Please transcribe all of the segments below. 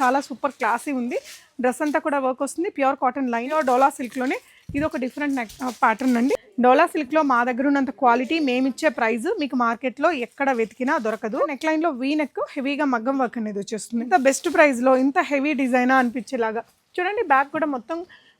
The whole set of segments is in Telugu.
చాలా సూపర్ క్లాసీ ఉంది. డ్రెస్ అంతా కూడా వర్క్ వస్తుంది. ప్యూర్ కాటన్ లైన్ డోలా సిల్క్లోనే ఇది ఒక డిఫరెంట్ నెక్ ప్యాటర్న్ అండి. డోలా సిల్క్లో మా దగ్గర ఉన్నంత క్వాలిటీ మేమిచ్చే ప్రైస్ మీకు మార్కెట్లో ఎక్కడ వెతికినా దొరకదు. నెక్ లైన్లో వీ నెక్ హెవీగా మగ్గం వర్క్ అనేది వచ్చేస్తుంది. ఇంత బెస్ట్ ప్రైస్లో ఇంత హెవీ డిజైనా అనిపించేలాగా. చూడండి బ్యాగ్ కూడా మొత్తం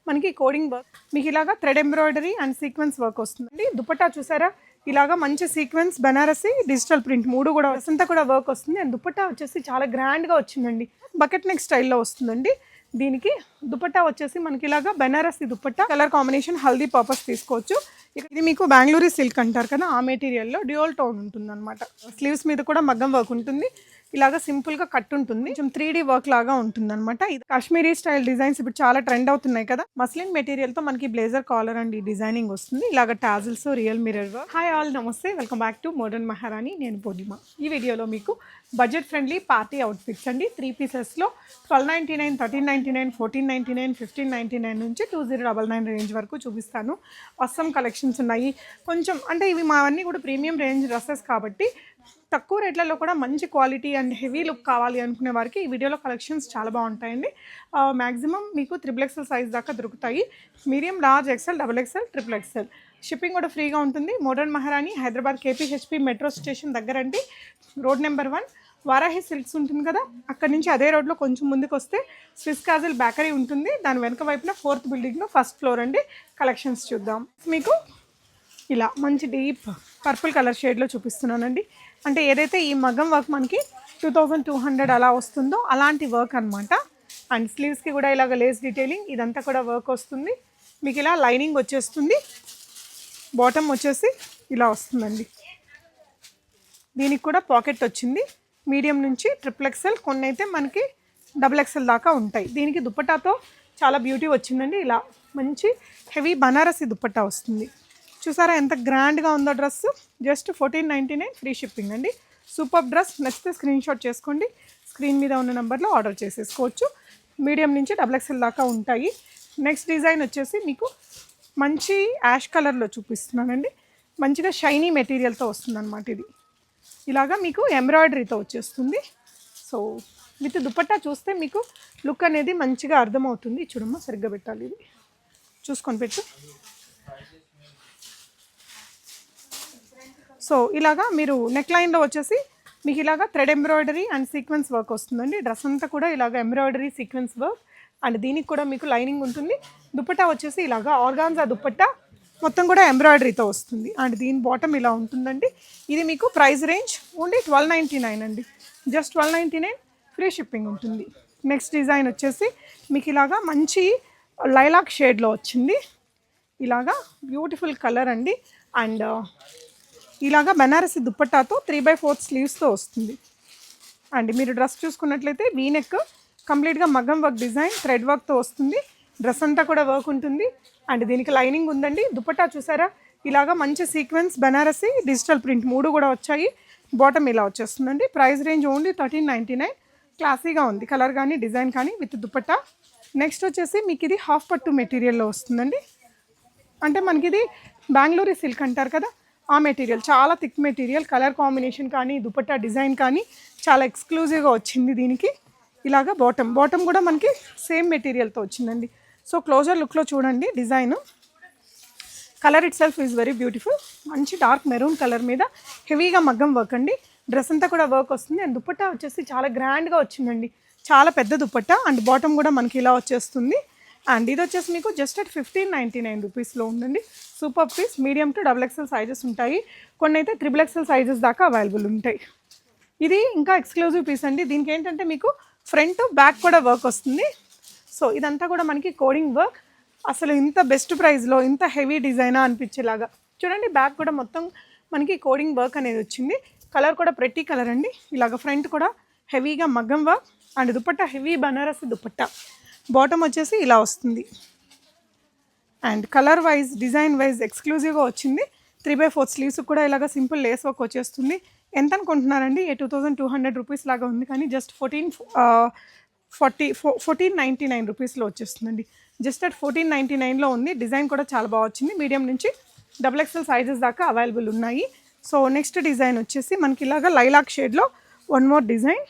మనకి కోడింగ్ వర్క్ మీకు ఇలాగా thread embroidery and sequence work వస్తుంది. దుపట్టా చూసారా? ఇలాగా మంచి సీక్వెన్స్ బనారసి డిజిటల్ ప్రింట్ మూడు కూడా dress అంతా కూడా వర్క్ వస్తుంది. అండ్ దుపట్టా వచ్చేసి చాలా గ్రాండ్గా వచ్చిందండి. బకెట్ నెక్ స్టైల్లో వస్తుందండి. దీనికి దుపట్టా వచ్చేసి మనకి ఇలాగా Banarasi dupatta colour combination haldi purpose తీసుకోవచ్చు. ఇది మీకు బెంగళూరు సిల్క్ అంటారు కదా ఆ మెటీరియల్లో డ్యూయల్ టోన్ ఉంటుంది అనమాట స్లీవ్స్ మీద కూడా మగ్గం వర్క్ ఉంటుంది. ఇలాగా సింపుల్గా కట్ ఉంటుంది కొంచెం త్రీ డి వర్క్ లాగా ఉంటుంది అనమాట ఇది కాశ్మీరీ స్టైల్ డిజైన్స్ ఇప్పుడు చాలా ట్రెండ్ అవుతున్నాయి కదా. మస్లిన్ మెటీరియల్తో మనకి బ్లేజర్ కాలర్ అండ్ ఈ డిజైనింగ్ వస్తుంది. ఇలాగ tassels real mirror work. Hi all namaste. Welcome back to modern Maharani. నేను పూర్ణిమ. ఈ వీడియోలో మీకు బడ్జెట్ ఫ్రెండ్లీ పార్టీ అవుట్ఫిట్స్ అండి. Three పీసెస్లో twelve ninety nine thirteen ninety nine fourteen ninety nine fifteen ninety nine నుంచి two zero double nine range వరకు చూపిస్తాను. అస్సం కలెక్షన్స్ ఉన్నాయి. కొంచెం అంటే ఇవి మావన్నీ కూడా ప్రీమియం రేంజ్ డ్రెస్సెస్ కాబట్టి తక్కువ రేట్లలో కూడా మంచి క్వాలిటీ అండ్ హెవీ లుక్ కావాలి అనుకునే వారికి ఈ వీడియోలో కలెక్షన్స్ చాలా బాగుంటాయండి. మ్యాక్సిమం మీకు త్రిబుల్ ఎక్సెల్ సైజ్ దాకా దొరుకుతాయి. Medium large XL double XL triple XL shipping కూడా ఫ్రీగా ఉంటుంది. మోడర్న్ మహారాణి హైదరాబాద్ కేపీహెచ్పి మెట్రో స్టేషన్ దగ్గర అండి. Road number one Varahi silks ఉంటుంది కదా? అక్కడ నుంచి అదే రోడ్లో కొంచెం ముందుకు వస్తే స్విస్ కాజల్ బేకరీ ఉంటుంది. దాని వెనుక వైపున ఫోర్త్ బిల్డింగ్లో ఫస్ట్ ఫ్లోర్ అండి. కలెక్షన్స్ చూద్దాం. మీకు ఇలా మంచి డీప్ పర్పుల్ కలర్ షేడ్లో చూపిస్తున్నానండి. అంటే ఏదైతే ఈ మగం వర్క్ మనకి టూ థౌజండ్ టూ హండ్రెడ్ అలా వస్తుందో అలాంటి వర్క్ అనమాట అండ్ స్లీవ్స్కి కూడా ఇలాగ లేస్ డీటెయిలింగ్ ఇదంతా కూడా వర్క్ వస్తుంది. మీకు ఇలా లైనింగ్ వచ్చేస్తుంది. బాటమ్ వచ్చేసి ఇలా వస్తుందండి. దీనికి కూడా పాకెట్ వచ్చింది. మీడియం నుంచి ట్రిపుల్ ఎక్సెల్ కొన్ని అయితే మనకి డబుల్ ఎక్సెల్ దాకా ఉంటాయి. దీనికి దుప్పటాతో చాలా బ్యూటీ వచ్చిందండి. ఇలా మంచి హెవీ బనారసి దుప్పట్టా వస్తుంది. చూసారా ఎంత గ్రాండ్గా ఉందో dress? Just fourteen ninety nine free shipping అండి. సూపర్ డ్రెస్ నచ్చితే స్క్రీన్ షాట్ చేసుకోండి. స్క్రీన్ మీద ఉన్న నెంబర్లో ఆర్డర్ చేసేసుకోవచ్చు. మీడియం నుంచి డబుల్ ఎక్స్ఎల్ దాకా ఉంటాయి. నెక్స్ట్ డిజైన్ వచ్చేసి మీకు మంచి యాష్ కలర్లో చూపిస్తున్నానండి. మంచిగా షైనీ మెటీరియల్తో వస్తుంది అనమాట ఇది. ఇలాగా మీకు ఎంబ్రాయిడరీతో వచ్చేస్తుంది. సో విత్ దుపట్టా చూస్తే మీకు లుక్ అనేది మంచిగా అర్థమవుతుంది. చూడమ్మా సరిగ్గా పెట్టాలి ఇది. చూసుకొని పెట్టు. సో ఇలాగా మీరు నెక్ లైన్లో వచ్చేసి మీకు ఇలాగా thread embroidery and sequence work వస్తుందండి. డ్రెస్ అంతా కూడా ఇలాగ ఎంబ్రాయిడరీ సీక్వెన్స్ వర్క్ అండ్ దీనికి కూడా మీకు లైనింగ్ ఉంటుంది. దుపట్టా వచ్చేసి ఇలాగా ఆర్గాన్జా దుప్పట్టా మొత్తం కూడా ఎంబ్రాయిడరీతో వస్తుంది. అండ్ దీని బాటమ్ ఇలా ఉంటుందండి. ఇది మీకు price range only twelve ninety nine అండి. Just twelve ninety nine free shipping ఉంటుంది. నెక్స్ట్ డిజైన్ వచ్చేసి మీకు ఇలాగా మంచి లైలాక్ షేడ్లో వచ్చింది. ఇలాగా బ్యూటిఫుల్ కలర్ అండి. అండ్ ఇలాగా బనారసి దుప్పట్టాతో త్రీ బై ఫోర్త్ స్లీవ్స్తో వస్తుంది. అండ్ మీరు డ్రెస్ చూసుకున్నట్లయితే వీనెక్ కంప్లీట్గా మగ్గం వర్క్ డిజైన్ థ్రెడ్ వర్క్తో వస్తుంది. డ్రెస్ అంతా కూడా వర్క్ ఉంటుంది. అండ్ దీనికి లైనింగ్ ఉందండి. దుపట్టా చూసారా? ఇలాగా మంచి సీక్వెన్స్ బనారసి డిజిటల్ ప్రింట్ మూడు కూడా వచ్చాయి. బాటమ్ ఇలా వచ్చేస్తుందండి. Price range only thirteen ninety nine క్లాసీగా ఉంది. కలర్ కానీ డిజైన్ కానీ విత్ దుపట్టా నెక్స్ట్ వచ్చేసి మీకు ఇది హాఫ్ పట్టు మెటీరియల్లో వస్తుందండి. అంటే మనకి ఇది బెంగళూరు సిల్క్ అంటారు కదా? ఆ మెటీరియల్ చాలా థిక్ మెటీరియల్ కలర్ కాంబినేషన్ కానీ దుపట్టా డిజైన్ కానీ చాలా ఎక్స్క్లూజివ్గా వచ్చింది దీనికి. ఇలాగా బాటమ్ బాటమ్ కూడా మనకి సేమ్ మెటీరియల్తో వచ్చిందండి. సో క్లోజర్ లుక్లో చూడండి design colour itself is very beautiful మంచి డార్క్ మెరూన్ కలర్ మీద హెవీగా మగ్గం వర్క్ అండి. డ్రెస్ అంతా కూడా వర్క్ వస్తుంది. అండ్ దుపట్టా వచ్చేసి చాలా గ్రాండ్గా వచ్చిందండి. చాలా పెద్ద దుపట్టా. అండ్ బాటమ్ కూడా మనకి ఇలా వచ్చేస్తుంది. అండ్ ఇది వచ్చేసి మీకు just at fifteen ninety nine రూపీస్లో ఉందండి. Super piece medium to double XL sizes ఉంటాయి. కొన్ని అయితే త్రిబుల్ ఎక్సెల్ సైజెస్ దాకా అవైలబుల్ ఉంటాయి. ఇది ఇంకా ఎక్స్క్లూజివ్ పీస్ అండి. దీనికి ఏంటంటే మీకు ఫ్రంట్ బ్యాక్ కూడా వర్క్ వస్తుంది. సో ఇదంతా కూడా మనకి కోడింగ్ వర్క్. అసలు ఇంత బెస్ట్ ప్రైస్లో ఇంత హెవీ డిజైనా అనిపించేలాగా. చూడండి బ్యాక్ కూడా మొత్తం మనకి కోడింగ్ వర్క్ అనేది వచ్చింది. కలర్ కూడా ప్రతి కలర్ అండి. ఇలాగ ఫ్రంట్ కూడా హెవీగా మగ్గం work and dupatta heavy Banaras dupatta. Bottom వచ్చేసి ఇలా వస్తుంది. And colour wise design wise ఎక్స్క్లూజివ్గా వచ్చింది. త్రీ బై ఫోర్ స్లీవ్స్ కూడా ఇలాగ సింపుల్ లేస్ వర్క్ వచ్చేస్తుంది. ఎంత అనుకుంటున్నారండి? A two thousand two hundred rupees లాగా ఉంది. కానీ just fourteen forty four fourteen ninety nine రూపీస్లో వచ్చేస్తుందండి. జస్ట్ అట్ ఫోర్టీన్ నైంటీ నైన్లో ఉంది. డిజైన్ కూడా చాలా బాగా వచ్చింది. మీడియం నుంచి డబుల్ ఎక్స్ఎల్ సైజెస్ దాకా అవైలబుల్ ఉన్నాయి. సో నెక్స్ట్ డిజైన్ వచ్చేసి మనకి ఇలాగ లైలాక్ షేడ్లో వన్ మోర్ డిజైన్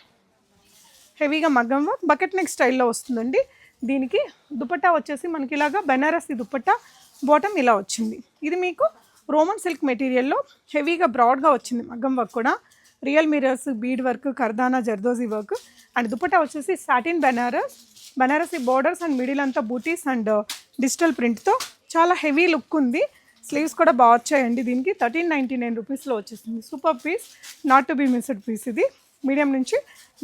హెవీగా మగ్గం వర్క్ బకెట్ నెక్ స్టైల్లో వస్తుందండి. దీనికి దుపట్టా వచ్చేసి మనకి ఇలాగా బెనారసి దుపట్టా బాటమ్ ఇలా వచ్చింది. ఇది మీకు రోమన్ సిల్క్ మెటీరియల్లో హెవీగా బ్రాడ్గా వచ్చింది మగ్గం వర్క్ కూడా. Real mirrors bead work కర్దానా zardozi work. And dupatta వచ్చేసి satin Banaras. Banarasi borders and middle అంతా బూటీస్ అండ్ uh, డిజిటల్ ప్రింట్తో చాలా హెవీ లుక్ ఉంది. స్లీవ్స్ కూడా బాగా వచ్చాయండి దీనికి. థర్టీన్ నైంటీ నైన్ రూపీస్లో వచ్చేసింది. Super piece not to be missed piece ఇది. మీడియం నుంచి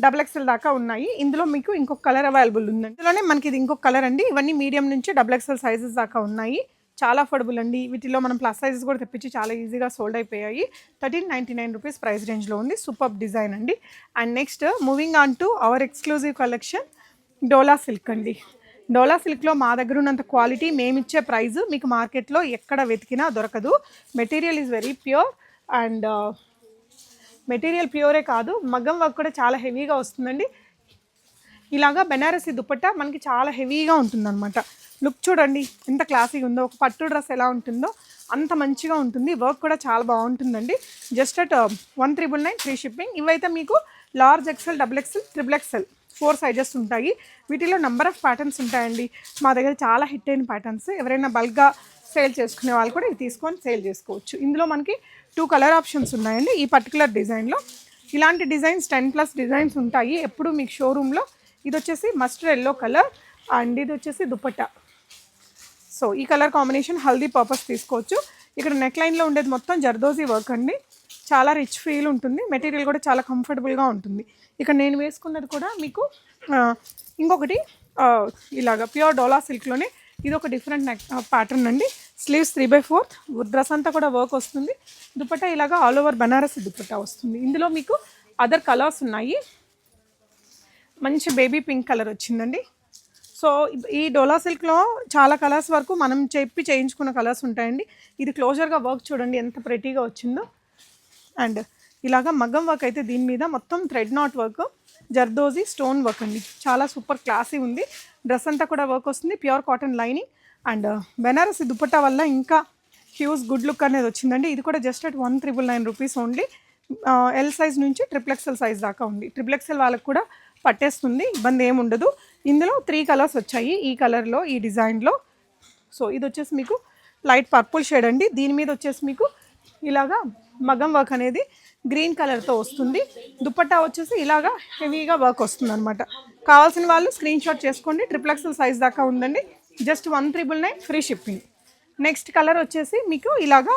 డబుల్ ఎక్స్ఎల్ దాకా ఉన్నాయి. ఇందులో మీకు ఇంకొక కలర్ అవైలబుల్ ఉందండి ఇందులోనే మనకి ఇది ఇంకొక కలర్ అండి. ఇవన్నీ మీడియం నుంచి డబుల్ ఎక్స్ఎల్ సైజెస్ దాకా ఉన్నాయి. చాలా అఫోర్డబుల్ అండి. వీటిలో మనం ప్లస్ సైజెస్ కూడా తెప్పించి చాలా ఈజీగా సోల్డ్ అయిపోయాయి. Thirteen ninety nine rupees price రేంజ్లో ఉంది. సూపర్ డిజైన్ అండి. And next moving on to our exclusive collection Dola silk అండి. డోలా సిల్క్లో మా దగ్గర ఉన్నంత క్వాలిటీ మేమిచ్చే ప్రైస్ మీకు మార్కెట్లో ఎక్కడ వెతికినా దొరకదు. Material is very pure and material ప్యూరే కాదు మగ్గం వర్క్ కూడా చాలా హెవీగా వస్తుందండి. ఇలాగా బెనారసీ దుపట్టా మనకి చాలా హెవీగా ఉంటుందన్నమాట. లుక్ చూడండి ఎంత క్లాసీగా ఉందో ఒక పట్టు డ్రెస్ ఎలా ఉంటుందో అంత మంచిగా ఉంటుంది. వర్క్ కూడా చాలా బాగుంటుందండి. Just at one triple nine free shipping ఇవైతే మీకు large XL double XL triple XL four sizes ఉంటాయి. వీటిలో నెంబర్ ఆఫ్ ప్యాటర్న్స్ ఉంటాయండి. మా దగ్గర చాలా హిట్ అయిన ప్యాటర్న్స్ ఎవరైనా బల్క్గా సేల్ చేసుకునే వాళ్ళు కూడా ఇవి తీసుకొని సేల్ చేసుకోవచ్చు. ఇందులో మనకి టూ కలర్ ఆప్షన్స్ ఉన్నాయండి. ఈ పర్టికులర్ డిజైన్లో ఇలాంటి డిజైన్స్ టెన్ ప్లస్ డిజైన్స్ ఉంటాయి. ఎప్పుడు మీకు షోరూంలో ఇది వచ్చేసి మస్టర్డ్ ఎల్లో కలర్ అండ్ ఇది వచ్చేసి దుపట్టా. సో ఈ కలర్ కాంబినేషన్ హల్దీ పర్పస్ తీసుకోవచ్చు. ఇక్కడ నెక్ లైన్లో ఉండేది మొత్తం జర్దోజీ వర్క్ అండి. చాలా రిచ్ ఫీల్ ఉంటుంది. మెటీరియల్ కూడా చాలా కంఫర్టబుల్గా ఉంటుంది. ఇక్కడ నేను వేసుకున్నది కూడా మీకు ఇంకొకటి ఇలాగ ఇలాగా ప్యూర్ డోలా సిల్క్లోనే ఇది ఒక డిఫరెంట్ నెక్ ప్యాటర్న్ అండి. Sleeves three by fourth dress అంతా కూడా వర్క్ వస్తుంది. దుపట్టా ఇలాగా ఆల్ ఓవర్ బనారస్ దుపట్టా వస్తుంది. ఇందులో మీకు అదర్ కలర్స్ ఉన్నాయి. మంచి బేబీ పింక్ కలర్ వచ్చిందండి. సో ఈ డోలా సిల్క్లో చాలా కలర్స్ వరకు మనం చెప్పి చేయించుకున్న కలర్స్ ఉంటాయండి. ఇది క్లోజర్గా వర్క్ చూడండి ఎంత ప్రెటీగా వచ్చిందో. అండ్ ఇలాగా మగ్గం వర్క్ అయితే దీని మీద మొత్తం thread knot work zardozi stone work అండి. చాలా సూపర్ క్లాసీ ఉంది. డ్రెస్ అంతా కూడా వర్క్ వస్తుంది. Pure cotton lining and Banarasi dupatta వల్ల ఇంకా హ్యూజ్ గుడ్ లుక్ అనేది వచ్చిందండి. ఇది కూడా just at one triple nine rupees only. L size నుంచి ట్రిప్లెక్సెల్ సైజ్ దాకా ఉంది. ట్రిప్లెక్సెల్ వాళ్ళకి కూడా పట్టేస్తుంది ఇబ్బంది ఏముండదు ఇందులో త్రీ కలర్స్ వచ్చాయి ఈ కలర్లో ఈ డిజైన్లో. సో ఇది వచ్చేసి మీకు లైట్ పర్పుల్ షేడ్ అండి. దీని మీద వచ్చేసి మీకు ఇలాగా మగం వర్క్ అనేది గ్రీన్ కలర్తో వస్తుంది. దుపట్టా వచ్చేసి ఇలాగా హెవీగా వర్క్ వస్తుంది అనమాట కావాల్సిన వాళ్ళు స్క్రీన్ షాట్ చేసుకోండి. ట్రిప్లెక్సెల్ సైజ్ దాకా ఉందండి. Just one triple nine free shipping next colour వచ్చేసి మీకు ఇలాగా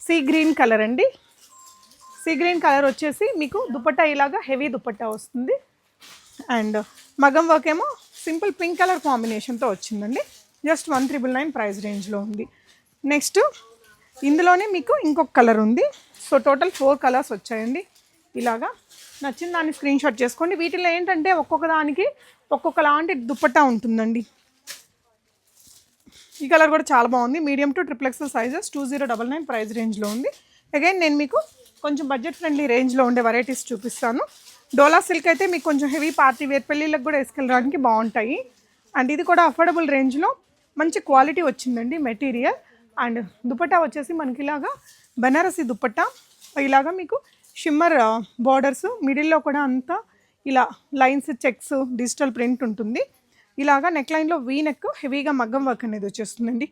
సీ గ్రీన్ కలర్ అండి. సీ గ్రీన్ కలర్ వచ్చేసి మీకు దుపట్టా ఇలాగా హెవీ దుపట్టా వస్తుంది. అండ్ మగం వర్క్ ఏమో సింపుల్ పింక్ కలర్ కాంబినేషన్తో వచ్చిందండి. Just one triple nine price రేంజ్లో ఉంది. నెక్స్ట్ ఇందులోనే మీకు ఇంకొక కలర్ ఉంది. సో టోటల్ ఫోర్ కలర్స్ వచ్చాయండి. ఇలాగా నచ్చిన దాన్ని స్క్రీన్ షాట్ చేసుకోండి. వీటిలో ఏంటంటే ఒక్కొక్క దానికి ఒక్కొక్క లాంటి దుప్పట్టా ఉంటుందండి. ఈ కలర్ కూడా చాలా బాగుంది. Medium to triple XL sizes two zero double nine price రేంజ్లో ఉంది. అగైన్ నేను మీకు కొంచెం బడ్జెట్ ఫ్రెండ్లీ రేంజ్లో ఉండే వెరైటీస్ చూపిస్తాను. డోలా సిల్క్ అయితే మీకు కొంచెం హెవీ పార్టీ వేర్ పెళ్ళిళ్ళకి కూడా వేసుకెళ్ళడానికి బాగుంటాయి. అండ్ ఇది కూడా అఫోర్డబుల్ రేంజ్లో మంచి క్వాలిటీ వచ్చిందండి మెటీరియల్ అండ్ దుపట్టా వచ్చేసి మనకి ఇలాగా బనారసి దుపట్టా ఇలాగా మీకు షిమ్మర్ బార్డర్స్ మిడిల్లో కూడా అంతా ఇలా లైన్స్ చెక్స్ డిజిటల్ ప్రింట్ ఉంటుంది. ఇలాగా నెక్ లైన్లో వీ నెక్ హెవీగా మగ్గం వర్క్ అనేది వచ్చేస్తుందండి.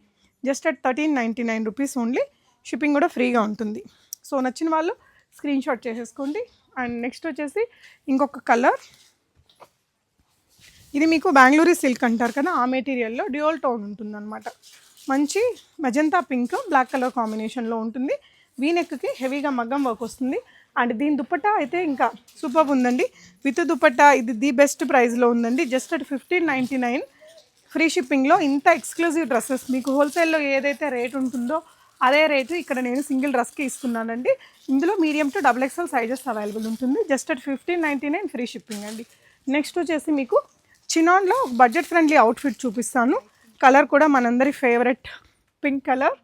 Just at thirteen ninety nine rupees only shipping కూడా ఫ్రీగా ఉంటుంది. సో నచ్చిన వాళ్ళు స్క్రీన్ షాట్ చేసేసుకోండి. అండ్ నెక్స్ట్ వచ్చేసి ఇంకొక కలర్ ఇది మీకు బెంగళూరు సిల్క్ అంటారు కదా ఆ మెటీరియల్లో డ్యూయల్ టోన్ ఉంటుందన్నమాట. మంచి మెజంతా పింక్ బ్లాక్ కలర్ కాంబినేషన్లో ఉంటుంది. వీ నెక్కి హెవీగా మగ్గం వర్క్ వస్తుంది. అండ్ దీని దుపట్టా అయితే ఇంకా సూపర్ ఉందండి. విత్ దుపట్టా ఇది ది బెస్ట్ ప్రైస్లో ఉందండి. Just at fifteen ninety nine. Free షిప్పింగ్లో ఇంత ఎక్స్క్లూజివ్ డ్రెస్సెస్. మీకు హోల్సేల్లో ఏదైతే రేట్ ఉంటుందో అదే రేటు ఇక్కడ నేను సింగిల్ డ్రెస్కి ఇస్తున్నానండి. ఇందులో medium to double XL sizes available ఉంటుంది. Just at fifteen ninety nine free shipping అండి. నెక్స్ట్ వచ్చేసి మీకు చినాన్లో బడ్జెట్ ఫ్రెండ్లీ అవుట్ఫిట్ చూపిస్తాను. కలర్ కూడా మనందరి favourite pink colour.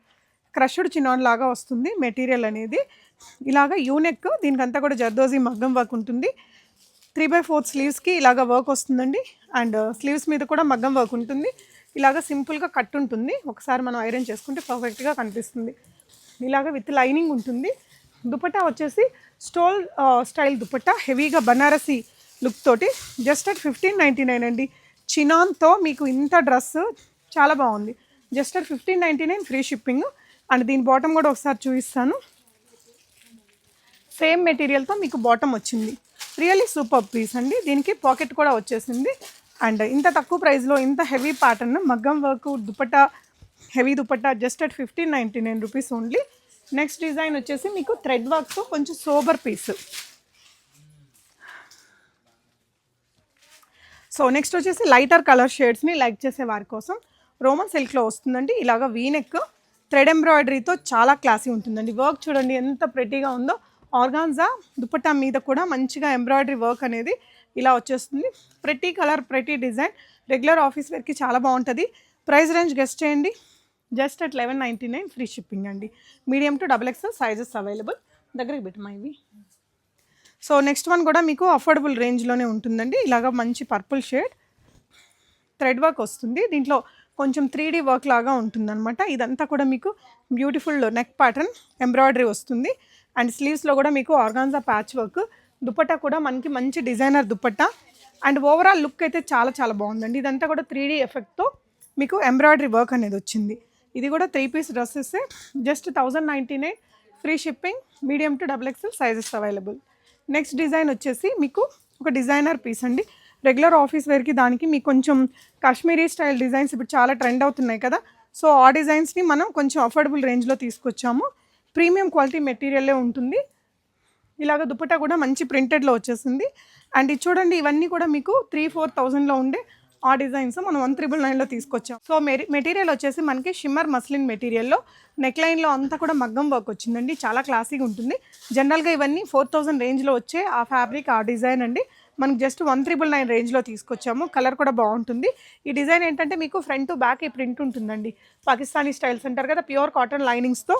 Crushed chinon లాగా వస్తుంది మెటీరియల్ అనేది. ఇలాగ యూనెక్ దీనికంతా కూడా జర్దోజీ మగ్గం వర్క్ ఉంటుంది. త్రీ బై ఫోర్త్ స్లీవ్స్కి ఇలాగ వర్క్ వస్తుందండి. అండ్ స్లీవ్స్ మీద కూడా మగ్గం వర్క్ ఉంటుంది. ఇలాగ సింపుల్గా కట్ ఉంటుంది. ఒకసారి మనం ఐరన్ చేసుకుంటే పర్ఫెక్ట్గా కనిపిస్తుంది. ఇలాగ విత్ లైనింగ్ ఉంటుంది. దుపట్టా వచ్చేసి స్టోల్ స్టైల్ దుపట్టా హెవీగా బనారసి లుక్ తోటి just at fifteen ninety nine అండి. చినాన్తో మీకు ఇంత డ్రెస్ చాలా బాగుంది. Just at fifteen ninety nine free shipping. And దీని బాటమ్ కూడా ఒకసారి చూపిస్తాను. సేమ్ మెటీరియల్తో మీకు బాటమ్ వచ్చింది. రియల్లీ సూపర్ పీస్ అండి. దీనికి పాకెట్ కూడా వచ్చేసింది. అండ్ ఇంత తక్కువ ప్రైస్లో ఇంత హెవీ ప్యాటర్న్ మగ్గం work dupatta heavy dupatta just at fifteen ninety nine rupees only next design వచ్చేసి మీకు థ్రెడ్ వర్క్తో కొంచెం సోబర్ పీస్ సో నెక్స్ట్ వచ్చేసి లైటర్ కలర్ షేడ్స్ని లైక్ చేసే వారి కోసం రోమన్ సిల్క్లో వస్తుందండి. ఇలాగ వీనెక్ థ్రెడ్ ఎంబ్రాయిడరీతో చాలా క్లాసీ ఉంటుందండి. వర్క్ చూడండి ఎంత ప్రెటీగా ఉందో ఆర్గాన్జా దుపట్టా మీద కూడా మంచిగా ఎంబ్రాయిడరీ వర్క్ అనేది ఇలా వచ్చేస్తుంది. ప్రతి కలర్ ప్రతి డిజైన్ రెగ్యులర్ ఆఫీస్ వేర్కి చాలా బాగుంటుంది. ప్రైస్ రేంజ్ గెస్ట్ చేయండి. Just at eleven ninety nine free shipping అండి. Medium to double XL sizes available దగ్గరికి పెట్టమా ఇవి? సో నెక్స్ట్ వన్ కూడా మీకు అఫోర్డబుల్ రేంజ్లోనే ఉంటుందండి. ఇలాగ మంచి పర్పుల్ షేడ్ థ్రెడ్ వర్క్ వస్తుంది. దీంట్లో కొంచెం త్రీ డీ వర్క్ లాగా ఉంటుందన్నమాట. ఇదంతా కూడా మీకు బ్యూటిఫుల్ నెక్ ప్యాటర్న్ ఎంబ్రాయిడరీ వస్తుంది. అండ్ స్లీవ్స్లో కూడా మీకు ఆర్గాన్జా ప్యాచ్ వర్క్ దుపట్టా కూడా మనకి మంచి designer dupatta. And overall look అయితే చాలా చాలా బాగుందండి. ఇదంతా కూడా త్రీ డీ ఎఫెక్ట్తో మీకు ఎంబ్రాయిడరీ వర్క్ అనేది వచ్చింది. ఇది కూడా three piece dresses just thousand ninety nine free shipping medium to double XL sizes available. Next design వచ్చేసి మీకు ఒక డిజైనర్ పీస్ అండి. రెగ్యులర్ ఆఫీస్ వేర్కి దానికి మీకు కొంచెం కాశ్మీరీ స్టైల్ డిజైన్స్ ఇప్పుడు చాలా ట్రెండ్ అవుతున్నాయి కదా. సో ఆ డిజైన్స్ని మనం కొంచెం అఫోర్డబుల్ రేంజ్లో తీసుకొచ్చాము. ప్రీమియం క్వాలిటీ మెటీరియలే ఉంటుంది. ఇలాగ దుపట్టా కూడా మంచి ప్రింటెడ్లో వచ్చేసింది. అండ్ ఇది చూడండి ఇవన్నీ కూడా మీకు త్రీ ఫోర్ థౌజండ్లో ఉండే ఆ డిజైన్స్ మనం వన్ త్రిబుల్ నైన్లో తీసుకొచ్చాం. సో మెరి మెటీరియల్ వచ్చేసి మనకి షిమ్మర్ మస్లిన్ మెటీరియల్లో నెక్ లైన్లో అంతా కూడా మగ్గం వర్క్ వచ్చిందండి. చాలా క్లాసీగా ఉంటుంది. జనరల్గా ఇవన్నీ ఫోర్ థౌజండ్ రేంజ్లో వచ్చే ఆ ఫ్యాబ్రిక్ ఆ డిజైన్ అండి. మనకి జస్ట్ వన్ త్రిబుల్ నైన్ రేంజ్లో తీసుకొచ్చాము. కలర్ కూడా బాగుంటుంది. ఈ డిజైన్ ఏంటంటే మీకు ఫ్రంట్ బ్యాక్ ఈ ప్రింట్ ఉంటుందండి. పాకిస్తానీ స్టైల్స్ అంటారు కదా ప్యూర్ కాటన్ లైనింగ్స్తో.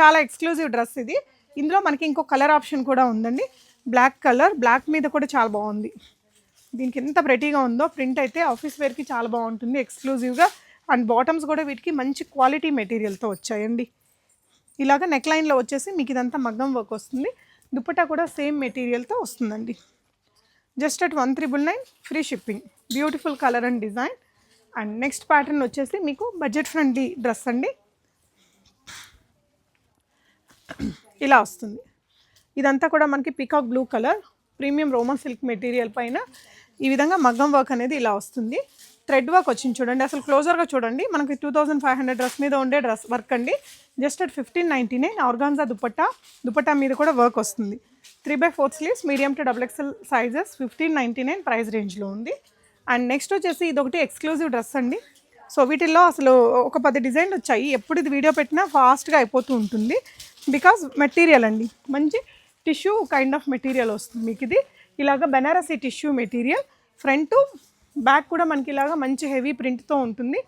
చాలా ఎక్స్క్లూజివ్ డ్రెస్ ఇది. ఇందులో మనకి ఇంకో కలర్ ఆప్షన్ కూడా ఉందండి. బ్లాక్ కలర్ బ్లాక్ మీద కూడా చాలా బాగుంది. దీనికి ఎంత ప్రెటీగా ఉందో ప్రింట్ అయితే ఆఫీస్ వేర్కి చాలా బాగుంటుంది ఎక్స్క్లూజివ్గా అండ్ బాటమ్స్ కూడా వీటికి మంచి క్వాలిటీ మెటీరియల్తో వచ్చాయండి. ఇలాగ నెక్ లైన్లో వచ్చేసి మీకు ఇదంతా మగ్గం వర్క్ వస్తుంది. దుప్పటా కూడా సేమ్ మెటీరియల్తో వస్తుందండి. Just at one triple nine free shipping beautiful colour and design and next pattern వచ్చేసి మీకు బడ్జెట్ ఫ్రెండ్లీ డ్రెస్ అండి. ఇలా వస్తుంది. ఇదంతా కూడా మనకి peacock blue colour premium Roman silk material పైన. ఈ విధంగా మగ్గం వర్క్ అనేది ఇలా వస్తుంది. థ్రెడ్ వర్క్ వచ్చింది చూడండి. అసలు క్లోజర్గా చూడండి. మనకి two thousand five hundred dress మీద ఉండే డ్రెస్ వర్క్ అండి. Just at fifteen ninety nine organza dupatta. Dupatta మీద కూడా వర్క్ వస్తుంది. Three by fourth sleeves medium to double XL sizes fifteen ninety nine price రేంజ్లో ఉంది. అండ్ నెక్స్ట్ వచ్చేసి ఇది ఒకటి ఎక్స్క్లూజివ్ డ్రెస్ అండి. సో వీటిల్లో అసలు ఒక పది డిజైన్లు వచ్చాయి. ఎప్పుడు ఇది వీడియో పెట్టినా ఫాస్ట్గా అయిపోతూ ఉంటుంది. బికాజ్ మెటీరియల్ అండి. మంచి టిష్యూ కైండ్ ఆఫ్ మెటీరియల్ వస్తుంది మీకు ఇది ఇలాగ Banarasi tissue material front back కూడా మనకి ఇలాగ మంచి హెవీ ప్రింట్తో ఉంటుంది.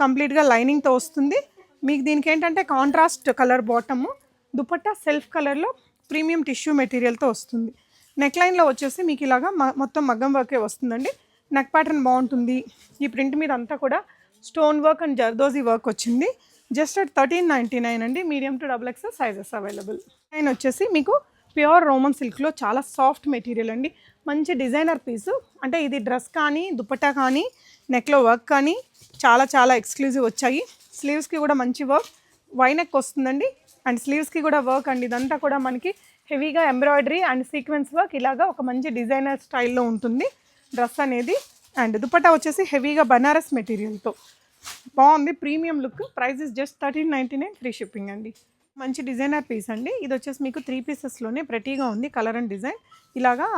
కంప్లీట్గా లైనింగ్తో వస్తుంది. మీకు దీనికి ఏంటంటే contrast colour bottom dupatta self కలర్లో ప్రీమియం టిష్యూ మెటీరియల్తో వస్తుంది. నెక్ లైన్లో వచ్చేసి మీకు ఇలాగా మ- మొత్తం మగ్గం వర్కే వస్తుందండి. నెక్ ప్యాటర్న్ బాగుంటుంది. ఈ ప్రింట్ మీద అంతా కూడా stone work and zardozi work వచ్చింది. Just at thirteen ninety nine అండి. Medium to double X sizes available line వచ్చేసి మీకు ప్యూర్ రోమన్ సిల్క్లో చాలా సాఫ్ట్ మెటీరియల్ అండి. మంచి డిజైనర్ పీసు. అంటే ఇది డ్రెస్ కానీ దుపట్టా కానీ నెక్లో వర్క్ కానీ చాలా చాలా ఎక్స్క్లూజివ్ వచ్చాయి. స్లీవ్స్కి కూడా మంచి వర్క్. వైనెక్ వస్తుందండి. అండ్ స్లీవ్స్కి కూడా వర్క్ అండి. ఇదంతా కూడా మనకి హెవీగా ఎంబ్రాయిడరీ అండ్ సీక్వెన్స్ వర్క్ ఇలాగా ఒక మంచి డిజైనర్ స్టైల్లో ఉంటుంది డ్రెస్ అనేది. అండ్ దుపట్టా వచ్చేసి హెవీగా బనారస్ మెటీరియల్తో. బాగుంది. Premium look. Price is just thirteen ninety nine free shipping అండి. మంచి డిజైనర్ పీస్ అండి. ఇది వచ్చేసి మీకు త్రీ పీసెస్లోనే ప్రతిగా ఉంది కలర్ అండ్ డిజైన్. ఇలాగా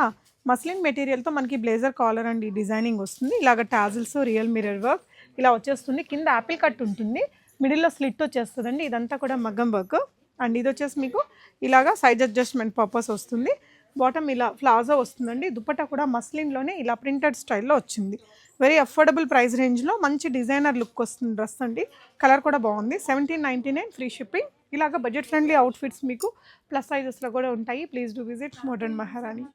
మస్లిన్ మెటీరియల్తో మనకి బ్లేజర్ కాలర్ అండ్ ఈ డిజైనింగ్ వస్తుంది. ఇలాగ టాజిల్స్ రియల్ మిరర్ వర్క్ ఇలా వచ్చేస్తుంది. కింద యాపిల్ కట్ ఉంటుంది. మిడిల్లో స్లిట్ వచ్చేస్తుందండి. ఇదంతా కూడా మగ్గం వర్క్. అండ్ ఇది వచ్చేసి మీకు ఇలాగా సైజ్ అడ్జస్ట్మెంట్ పర్పస్ వస్తుంది. బాటమ్ ఇలా ప్లాజో వస్తుందండి. దుపట్టా కూడా మస్లిన్లోనే ఇలా ప్రింటెడ్ స్టైల్లో వచ్చింది. వెరీ అఫోర్డబుల్ ప్రైస్ రేంజ్లో మంచి డిజైనర్ లుక్ వస్తుంది డ్రెస్ అండి. కలర్ కూడా బాగుంది. Seventeen ninety nine free shipping. ఇలాగ బడ్జెట్ ఫ్రెండ్లీ అవుట్ఫిట్స్ మీకు ప్లస్ సైజెస్లో కూడా ఉంటాయి. ప్లీజ్ డూ విజిట్ మోడర్న్ మహారాణి.